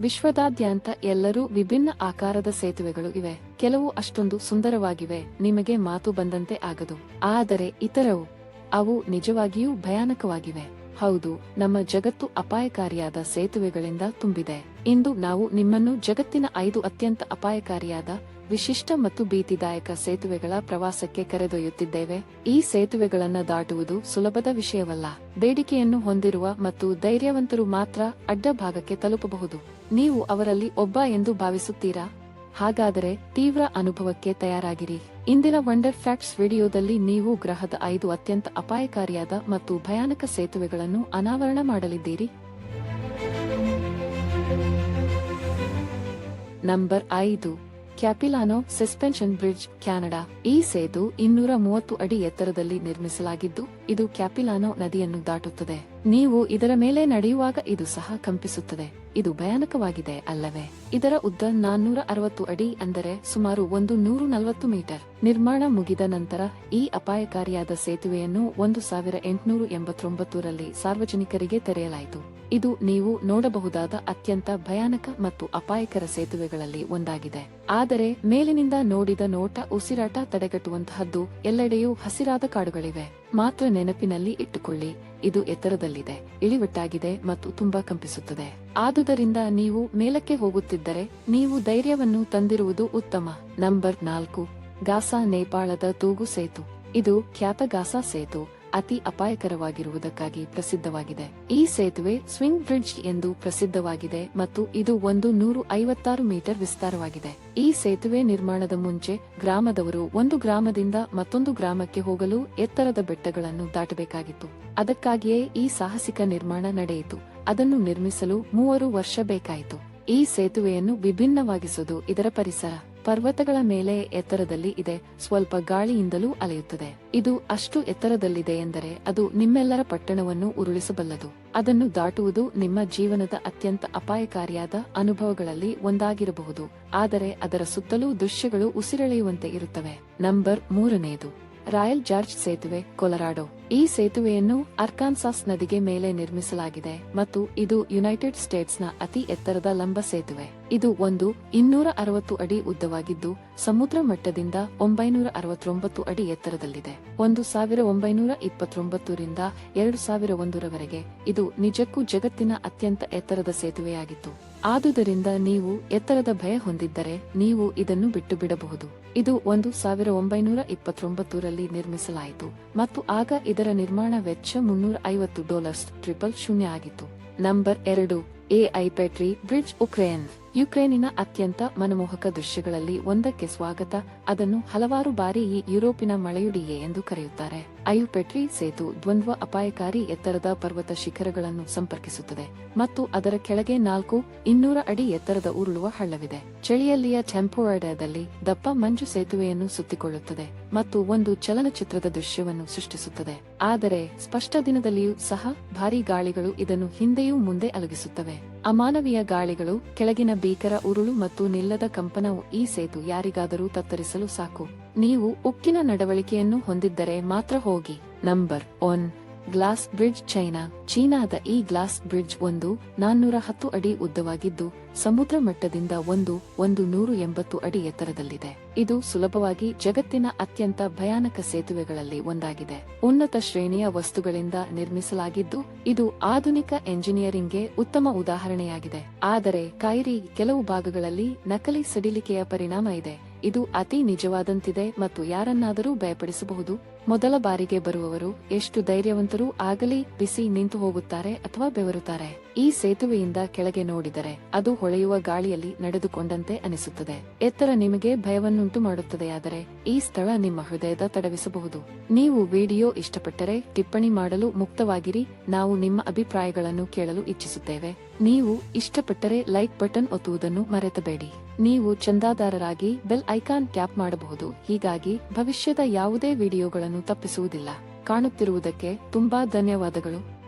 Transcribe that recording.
ವಿಶ್ವದಾದ್ಯಂತ ಎಲ್ಲರೂ ವಿಭಿನ್ನ ಆಕಾರದ ಸೇತುವೆಗಳು ಇವೆ. ಕೆಲವು ಅಷ್ಟೊಂದು ಸುಂದರವಾಗಿವೆ. ನಿಮಗೆ ಮಾತು ಬಂದಂತೆ ಆಗದು. ಆದರೆ ಇತರವು, ಅವು ನಿಜವಾಗಿಯೂ ಭಯಾನಕವಾಗಿವೆ. ಹೌದು, ನಮ್ಮ ಜಗತ್ತು ಅಪಾಯಕಾರಿಯಾದ ಸೇತುವೆಗಳಿಂದ ತುಂಬಿದೆ. ಇಂದು ನಾವು ನಿಮ್ಮನ್ನು ಜಗತ್ತಿನ ಐದು ಅತ್ಯಂತ ಅಪಾಯಕಾರಿಯಾದ ವಿಶಿಷ್ಟ ಮತ್ತು ಭೀತಿದಾಯಕ ಸೇತುವೆಗಳ ಪ್ರವಾಸಕ್ಕೆ ಕರೆದೊಯ್ಯುತ್ತಿದ್ದೇವೆ. ಈ ಸೇತುವೆಗಳನ್ನು ದಾಟುವುದು ಸುಲಭದ ವಿಷಯವಲ್ಲ. ಬೇಡಿಕೆಯನ್ನು ಹೊಂದಿರುವ ಮತ್ತು ಧೈರ್ಯವಂತರು ಮಾತ್ರ ಅಡ್ಡ ಭಾಗಕ್ಕೆ ತಲುಪಬಹುದು. ನೀವು ಅವರಲ್ಲಿ ಒಬ್ಬ ಎಂದು ಭಾವಿಸುತ್ತೀರಾ? ಹಾಗಾದರೆ ತೀವ್ರ ಅನುಭವಕ್ಕೆ ತಯಾರಾಗಿರಿ. ಇಂದಿನ ವಂಡರ್ ಫ್ಯಾಕ್ಟ್ಸ್ ವಿಡಿಯೋದಲ್ಲಿ ನೀವು ಗ್ರಹದ ಐದು ಅತ್ಯಂತ ಅಪಾಯಕಾರಿಯಾದ ಮತ್ತು ಭಯಾನಕ ಸೇತುವೆಗಳನ್ನು ಅನಾವರಣ ಮಾಡಲಿದ್ದೀರಿ. ನಂಬರ್ ಐದು. Capilano suspension bridge, Canada. ಈ ಸೇತು ಇನ್ನೂರ ಮೂವತ್ತು ಅಡಿ ಎತ್ತರದಲ್ಲಿ ನಿರ್ಮಿಸಲಾಗಿದ್ದು, ಇದು ಕ್ಯಾಪಿಲಾನೋ ನದಿಯನ್ನು ದಾಟುತ್ತದೆ. ನೀವು ಇದರ ಮೇಲೆ ನಡೆಯುವಾಗ ಇದು ಸಹ ಕಂಪಿಸುತ್ತದೆ. ಇದು ಭಯಾನಕವಾಗಿದೆ ಅಲ್ಲವೇ? ಇದರ ಉದ್ದ ನಾನ್ನೂರ ಅರವತ್ತು ಅಡಿ ಅಂದರೆ ಸುಮಾರು ಒಂದು ನೂರು ನಲವತ್ತು ಮೀಟರ್. ನಿರ್ಮಾಣ ಮುಗಿದ ನಂತರ ಈ ಅಪಾಯಕಾರಿಯಾದ ಸೇತುವೆಯನ್ನು ಒಂದು ಸಾವಿರ ಎಂಟುನೂರು ಎಂಬತ್ತೊಂಬತ್ತರಲ್ಲಿ ಸಾರ್ವಜನಿಕರಿಗೆ ತೆರೆಯಲಾಯಿತು. ಇದು ನೀವು ನೋಡಬಹುದಾದ ಅತ್ಯಂತ ಭಯಾನಕ ಮತ್ತು ಅಪಾಯಕರ ಸೇತುವೆಗಳಲ್ಲಿ ಒಂದಾಗಿದೆ. ಆದರೆ ಮೇಲಿನಿಂದ ನೋಡಿದ ನೋಟ ಉಸಿರಾಟ ತಡೆಗಟ್ಟುವಂತಹದ್ದು ಎಲ್ಲೆಡೆಯೂ ಹಸಿರಾದ ಕಾಡುಗಳಿವೆ. ಮಾತ್ರ ನೆನಪಿನಲ್ಲಿ ಇಟ್ಟುಕೊಳ್ಳಿ, ಇದು ಎತ್ತರದಲ್ಲಿದೆ, ಇಳಿವಟ್ಟಾಗಿದೆ ಮತ್ತು ತುಂಬಾ ಕಂಪಿಸುತ್ತದೆ. ಆದುದರಿಂದ ನೀವು ಮೇಲಕ್ಕೆ ಹೋಗುತ್ತಿದ್ದರೆ ನೀವು ಧೈರ್ಯವನ್ನು ತಂದಿರುವುದು ಉತ್ತಮ. ನಂಬರ್ ನಾಲ್ಕು, ಗಾಸಾ ನೇಪಾಳದ ತೂಗು ಸೇತು. ಇದು ಖ್ಯಾತ ಗಾಸಾ ಸೇತು. ಅತಿ ಅಪಾಯಕರವಾಗಿರುವುದಕ್ಕಾಗಿ ಪ್ರಸಿದ್ಧವಾಗಿದೆ. ಈ ಸೇತುವೆ ಸ್ವಿಂಗ್ ಬ್ರಿಡ್ಜ್ ಎಂದು ಪ್ರಸಿದ್ಧವಾಗಿದೆ ಮತ್ತು ಇದು ಒಂದು ನೂರು ಐವತ್ತಾರು ಮೀಟರ್ ವಿಸ್ತಾರವಾಗಿದೆ. ಈ ಸೇತುವೆ ನಿರ್ಮಾಣದ ಮುಂಚೆ ಗ್ರಾಮದವರು ಒಂದು ಗ್ರಾಮದಿಂದ ಮತ್ತೊಂದು ಗ್ರಾಮಕ್ಕೆ ಹೋಗಲು ಎತ್ತರದ ಬೆಟ್ಟಗಳನ್ನು ದಾಟಬೇಕಾಗಿತ್ತು. ಅದಕ್ಕಾಗಿಯೇ ಈ ಸಾಹಸಿಕ ನಿರ್ಮಾಣ ನಡೆಯಿತು. ಅದನ್ನು ನಿರ್ಮಿಸಲು ಮೂವರು ವರ್ಷ ಬೇಕಾಯಿತು. ಈ ಸೇತುವೆಯನ್ನು ವಿಭಿನ್ನವಾಗಿಸುವುದು ಇದರ ಪರಿಸರ. ಪರ್ವತಗಳ ಮೇಲೆ ಎತ್ತರದಲ್ಲಿ ಇದೆ. ಸ್ವಲ್ಪ ಗಾಳಿಯಿಂದಲೂ ಅಲೆಯುತ್ತದೆ. ಇದು ಅಷ್ಟು ಎತ್ತರದಲ್ಲಿದೆ ಎಂದರೆ ಅದು ನಿಮ್ಮೆಲ್ಲರ ಪಟ್ಟಣವನ್ನು ಉರುಳಿಸಬಲ್ಲದು. ಅದನ್ನು ದಾಟುವುದು ನಿಮ್ಮ ಜೀವನದ ಅತ್ಯಂತ ಅಪಾಯಕಾರಿಯಾದ ಅನುಭವಗಳಲ್ಲಿ ಒಂದಾಗಿರಬಹುದು. ಆದರೆ ಅದರ ಸುತ್ತಲೂ ದೃಶ್ಯಗಳು ಉಸಿರೆಳೆಯುವಂತೆ ಇರುತ್ತವೆ. ನಂಬರ್ ಮೂರನೆಯದು ರಾಯಲ್ ಜಾರ್ಜ್ ಸೇತುವೆ, ಕೊಲರಾಡೋ. ಈ ಸೇತುವೆಯನ್ನು ಅರ್ಕಾನ್ಸಾಸ್ ನದಿಗೆ ಮೇಲೆ ನಿರ್ಮಿಸಲಾಗಿದೆ ಮತ್ತು ಇದು ಯುನೈಟೆಡ್ ಸ್ಟೇಟ್ಸ್ನ ಅತಿ ಎತ್ತರದ ಲಂಬ ಸೇತುವೆ. ಇದು ಒಂದು ಇನ್ನೂರ ಅರವತ್ತು ಅಡಿ ಉದ್ದವಾಗಿದ್ದು, ಸಮುದ್ರ ಮಟ್ಟದಿಂದ ಒಂಬೈನೂರ ಅರವತ್ತೊಂಬತ್ತು ಅಡಿ ಎತ್ತರದಲ್ಲಿದೆ. ಒಂದು ಸಾವಿರ ಒಂಬೈನೂರ ಇಪ್ಪತ್ತೊಂಬತ್ತರಿಂದ ಎರಡು ಸಾವಿರ ಒಂದರವರೆಗೆ ಇದು ನಿಜಕ್ಕೂ ಜಗತ್ತಿನ ಅತ್ಯಂತ ಎತ್ತರದ ಸೇತುವೆಯಾಗಿತ್ತು. ಆದುದರಿಂದ ನೀವು ಎತ್ತರದ ಭಯ ಹೊಂದಿದ್ದರೆ ನೀವು ಇದನ್ನು ಬಿಟ್ಟು ಬಿಡಬಹುದು ಇದು ಒಂದು ಸಾವಿರ ಒಂಬೈನೂರ ಇಪ್ಪತ್ತೊಂಬತ್ತರಲ್ಲಿ ನಿರ್ಮಿಸಲಾಯಿತು ಮತ್ತು ಆಗ ಇದರ ನಿರ್ಮಾಣ ವೆಚ್ಚ ಮುನ್ನೂರ ಐವತ್ತು ಡಾಲರ್ಸ್, ಟ್ರಿಪಲ್ ಶೂನ್ಯ ಆಗಿತ್ತು. ನಂಬರ್ ಎರಡು ಎಐ ಪೆಟ್ರಿ ಬ್ರಿಡ್ಜ್, ಉಕ್ರೇನ್. ಯುಕ್ರೇನಿನ ಅತ್ಯಂತ ಮನಮೋಹಕ ದೃಶ್ಯಗಳಲ್ಲಿ ಒಂದಕ್ಕೆ ಸ್ವಾಗತ. ಅದನ್ನು ಹಲವಾರು ಬಾರಿ ಈ ಯುರೋಪಿನ ಮಳೆಯುಡಿಯೇ ಎಂದು ಕರೆಯುತ್ತಾರೆ. ಅಯುಪೆಟ್ರಿ ಸೇತು ದ್ವಂದ್ವ ಅಪಾಯಕಾರಿ ಎತ್ತರದ ಪರ್ವತ ಶಿಖರಗಳನ್ನು ಸಂಪರ್ಕಿಸುತ್ತದೆ ಮತ್ತು ಅದರ ಕೆಳಗೆ ನಾಲ್ಕು, ಇನ್ನೂರ ಅಡಿ ಎತ್ತರದ ಉರುಳುವ ಹಳ್ಳವಿದೆ. ಚಳಿಯಲ್ಲಿಯ ಟೆಂಪೋರಡದಲ್ಲಿ ದಪ್ಪ ಮಂಜು ಸೇತುವೆಯನ್ನು ಸುತ್ತಿಕೊಳ್ಳುತ್ತದೆ ಮತ್ತು ಒಂದು ಚಲನಚಿತ್ರದ ದೃಶ್ಯವನ್ನು ಸೃಷ್ಟಿಸುತ್ತದೆ. ಆದರೆ ಸ್ಪಷ್ಟ ದಿನದಲ್ಲಿಯೂ ಸಹ ಭಾರೀ ಗಾಳಿಗಳು ಇದನ್ನು ಹಿಂದೆಯೂ ಮುಂದೆ ಅಲಗಿಸುತ್ತವೆ. ಅಮಾನವೀಯ ಗಾಳಿಗಳು ಕೆಳಗಿನ ಭೀಕರ ಉರುಳು ಮತ್ತು ನಿಲ್ಲದ ಕಂಪನವು ಈ ಸೇತು ಯಾರಿಗಾದರೂ ತತ್ತರಿಸಲು ಸಾಕು. ನೀವು ಉಕ್ಕಿನ ನಡವಳಿಕೆಯನ್ನು ಹೊಂದಿದ್ದರೆ ಮಾತ್ರ ಹೋಗಿ. Number one. Glass bridge China. ಚೀನಾದ ಈ ಗ್ಲಾಸ್ ಬ್ರಿಡ್ಜ್ ಒಂದು ನಾನ್ನೂರ ಹತ್ತು ಅಡಿ ಉದ್ದವಾಗಿದ್ದು, ಸಮುದ್ರ ಮಟ್ಟದಿಂದ ಒಂದು ಒಂದು ನೂರು ಎಂಬತ್ತು ಅಡಿ ಎತ್ತರದಲ್ಲಿದೆ. ಇದು ಸುಲಭವಾಗಿ ಜಗತ್ತಿನ ಅತ್ಯಂತ ಭಯಾನಕ ಸೇತುವೆಗಳಲ್ಲಿ ಒಂದಾಗಿದೆ. ಉನ್ನತ ಶ್ರೇಣಿಯ ವಸ್ತುಗಳಿಂದ ನಿರ್ಮಿಸಲಾಗಿದ್ದು, ಇದು ಆಧುನಿಕ ಎಂಜಿನಿಯರಿಂಗ್ಗೆ ಉತ್ತಮ ಉದಾಹರಣೆಯಾಗಿದೆ. ಆದರೆ, ಕೈರಿ ಕೆಲವು ಭಾಗಗಳಲ್ಲಿ ನಕಲಿ ಸಡಿಲಿಕೆಯ ಪರಿಣಾಮ ಇದೆ. ಇದು ಅತಿ ನಿಜವಾದಂತಿದೆ ಮತ್ತು ಯಾರನ್ನಾದರೂ ಭಯಪಡಿಸಬಹುದು. ಮೊದಲ ಬಾರಿಗೆ ಬರುವವರು ಎಷ್ಟು ಧೈರ್ಯವಂತರೂ ಆಗಲಿ ಬಿಸಿ ನಿಂತು ಹೋಗುತ್ತಾರೆ ಅಥವಾ ಬೆವರುತ್ತಾರೆ. ಈ ಸೇತುವೆಯಿಂದ ಕೆಳಗೆ ನೋಡಿದರೆ ಅದು ಹೊಳೆಯುವ ಗಾಳಿಯಲ್ಲಿ ನಡೆದುಕೊಂಡಂತೆ ಅನಿಸುತ್ತದೆ. ಎತ್ತರ ನಿಮಗೆ ಭಯವನ್ನುಂಟು ಮಾಡುತ್ತದೆಯಾದರೆ ಈ ಸ್ಥಳ ನಿಮ್ಮ ಹೃದಯದ ತಡವಿಸಬಹುದು. ನೀವು ವಿಡಿಯೋ ಇಷ್ಟಪಟ್ಟರೆ ಟಿಪ್ಪಣಿ ಮಾಡಲು ಮುಕ್ತವಾಗಿರಿ. ನಾವು ನಿಮ್ಮ ಅಭಿಪ್ರಾಯಗಳನ್ನು ಕೇಳಲು ಇಚ್ಛಿಸುತ್ತೇವೆ. ನೀವು ಇಷ್ಟಪಟ್ಟರೆ ಲೈಕ್ ಬಟನ್ ಒತ್ತುವುದನ್ನು ಮರೆತಬೇಡಿ. ನೀವು ಚಂದಾದಾರರಾಗಿ ಬೆಲ್ ಐಕಾನ್ ಟ್ಯಾಪ್ ಮಾಡಬಹುದು. ಹೀಗಾಗಿ ಭವಿಷ್ಯದ ಯಾವುದೇ ವಿಡಿಯೋಗಳನ್ನು ತಪ್ಪಿಸುವುದಿಲ್ಲ. ಕಾಣುತ್ತಿರುವುದಕ್ಕೆ ತುಂಬಾ ಧನ್ಯವಾದಗಳು.